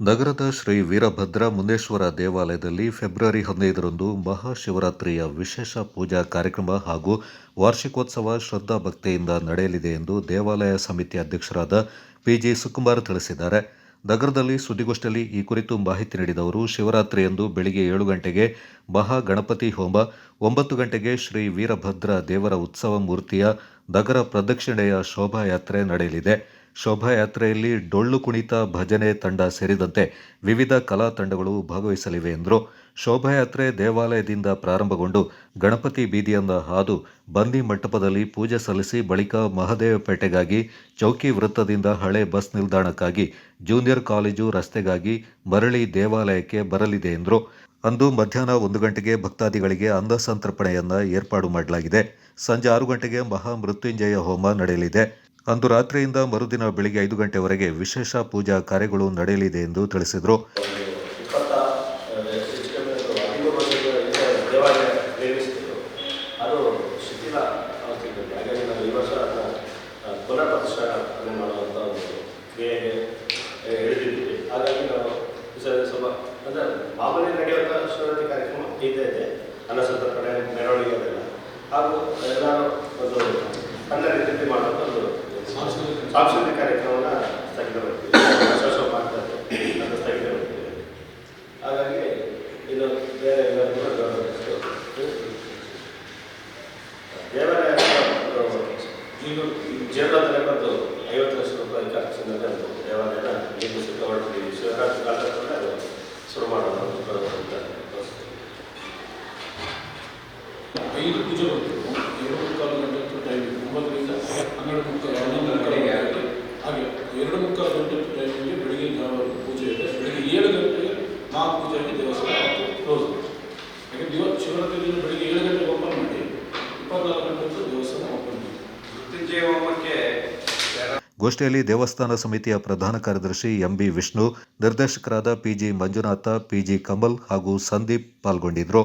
ನಗರದ ಶ್ರೀ ವೀರಭದ್ರ ಮುನೇಶ್ವರ ದೇವಾಲಯದಲ್ಲಿ ಫೆಬ್ರವರಿ ಹದಿನೈದರಂದು ಮಹಾಶಿವರಾತ್ರಿಯ ವಿಶೇಷ ಪೂಜಾ ಕಾರ್ಯಕ್ರಮ ಹಾಗೂ ವಾರ್ಷಿಕೋತ್ಸವ ಶ್ರದ್ಧಾ ಭಕ್ತಿಯಿಂದ ನಡೆಯಲಿದೆ ಎಂದು ದೇವಾಲಯ ಸಮಿತಿ ಅಧ್ಯಕ್ಷರಾದ ಪಿಜಿ ಸುಕುಮಾರ್ ತಿಳಿಸಿದ್ದಾರೆ. ನಗರದಲ್ಲಿ ಸುದ್ದಿಗೋಷ್ಠಿಯಲ್ಲಿ ಈ ಕುರಿತು ಮಾಹಿತಿ ನೀಡಿದವರು ಶಿವರಾತ್ರಿಯಂದು ಬೆಳಿಗ್ಗೆ ಏಳು ಗಂಟೆಗೆ ಮಹಾ ಗಣಪತಿ ಹೋಮ, ಒಂಬತ್ತು ಗಂಟೆಗೆ ಶ್ರೀ ವೀರಭದ್ರ ದೇವರ ಉತ್ಸವ ಮೂರ್ತಿಯ ನಗರ ಪ್ರದಕ್ಷಿಣೆಯ ಶೋಭಾಯಾತ್ರೆ ನಡೆಯಲಿದೆ. ಶೋಭಾಯಾತ್ರೆಯಲ್ಲಿ ಡೊಳ್ಳು ಕುಣಿತ, ಭಜನೆ ತಂಡ ಸೇರಿದಂತೆ ವಿವಿಧ ಕಲಾ ತಂಡಗಳು ಭಾಗವಹಿಸಲಿವೆ ಎಂದರು. ಶೋಭಾಯಾತ್ರೆ ದೇವಾಲಯದಿಂದ ಪ್ರಾರಂಭಗೊಂಡು ಗಣಪತಿ ಬೀದಿಯಿಂದ ಹಾದು ಬಂದಿ ಮಂಟಪದಲ್ಲಿ ಪೂಜೆ ಸಲ್ಲಿಸಿ ಬಳಿಕ ಮಹದೇವಪೇಟೆಗಾಗಿ, ಚೌಕಿ ವೃತ್ತದಿಂದ ಹಳೆ ಬಸ್ ನಿಲ್ದಾಣಕ್ಕಾಗಿ, ಜೂನಿಯರ್ ಕಾಲೇಜು ರಸ್ತೆಗಾಗಿ ಮರಳಿ ದೇವಾಲಯಕ್ಕೆ ಬರಲಿದೆ ಎಂದರು. ಅಂದು ಮಧ್ಯಾಹ್ನ ಒಂದು ಗಂಟೆಗೆ ಭಕ್ತಾದಿಗಳಿಗೆ ಅನ್ನ ಸಂತರ್ಪಣೆಯನ್ನ ಏರ್ಪಾಡು ಮಾಡಲಾಗಿದೆ. ಸಂಜೆ ಆರು ಗಂಟೆಗೆ ಮಹಾಮೃತ್ಯುಂಜಯ ಹೋಮ ನಡೆಯಲಿದೆ. ಅಂದು ರಾತ್ರಿಯಿಂದ ಮರುದಿನ ಬೆಳಿಗ್ಗೆ ಐದು ಗಂಟೆವರೆಗೆ ವಿಶೇಷ ಪೂಜಾ ಕಾರ್ಯಗಳು ನಡೆಯಲಿದೆ ಎಂದು ತಿಳಿಸಿದರು. ಹಾಗೂ ಎಲ್ಲರೂ ಒಂದು ಮಾಡುವಂಥ ಒಂದು ಸಾಂಸ್ಕೃತಿಕ ಕಾರ್ಯಕ್ರಮನ ಸ್ಥಗಿತಗೊಳಿಸ್ತೀವಿ ವರ್ಷ ಮಾಡ್ತಾ ಅದನ್ನು ಹಾಗಾಗಿ ಇದು ಬೇರೆ ಎಲ್ಲರೂ ಕೂಡ ಗೌರವಿಸ್ತು. ದೇವಾಲಯ ಜೀರ್ಣೋದ್ಧಾರ ಬಂದು ಐವತ್ತು ಲಕ್ಷ ರೂಪಾಯಿ ಖರ್ಚು ಒಂದು ದೇವಾಲಯನ ನಿರ್ಮಿಸಲಿಕ್ಕೆ ಹೊರಟಿದ್ದೀವಿ ಶಿವರಾತ್ರಿ ಕಾಲದಲ್ಲಿ ಅದು ಶುರು ಮಾಡೋಣ ಅಂತ ಐದು ಪೂಜೆ ಗಂಟೆ ಟೈಮಿಗೆ ಬೆಳಿಗ್ಗೆ ಜಾವವರೆಗೂ ಪೂಜೆ ಇದೆ ಬೆಳಿಗ್ಗೆ ಏಳು ಗಂಟೆಗೆ ನಾಲ್ಕು ಪೂಜೆಗೆ ದೇವಸ್ಥಾನ ಕ್ಲೋಸ್ ಹಾಗೆ ದಿವ ಶಿವರಾತ್ರಿ ದಿನ ಬೆಳಿಗ್ಗೆ ಏಳು ಗಂಟೆಗೆ ಓಪನ್ ಮಾಡಿ ಇಪ್ಪತ್ನಾಲ್ಕು ಗಂಟೆ ದೇವಸ್ಥಾನ ಓಪನ್ ಮಾಡಿ. ಮೃತ್ಯುಂಜಯ ಹೋಮಕ್ಕೆ ಗೋಷ್ಠಿಯಲ್ಲಿ ದೇವಸ್ಥಾನ ಸಮಿತಿಯ ಪ್ರಧಾನ ಕಾರ್ಯದರ್ಶಿ ಎಂಬಿ ವಿಷ್ಣು ನಿರ್ದೇಶಕರಾದ ಪಿಜಿ ಮಂಜುನಾಥ ಪಿಜಿ ಕಮಲ್ ಹಾಗೂ ಸಂದೀಪ್ ಪಾಲ್ಗೊಂಡಿದ್ದರು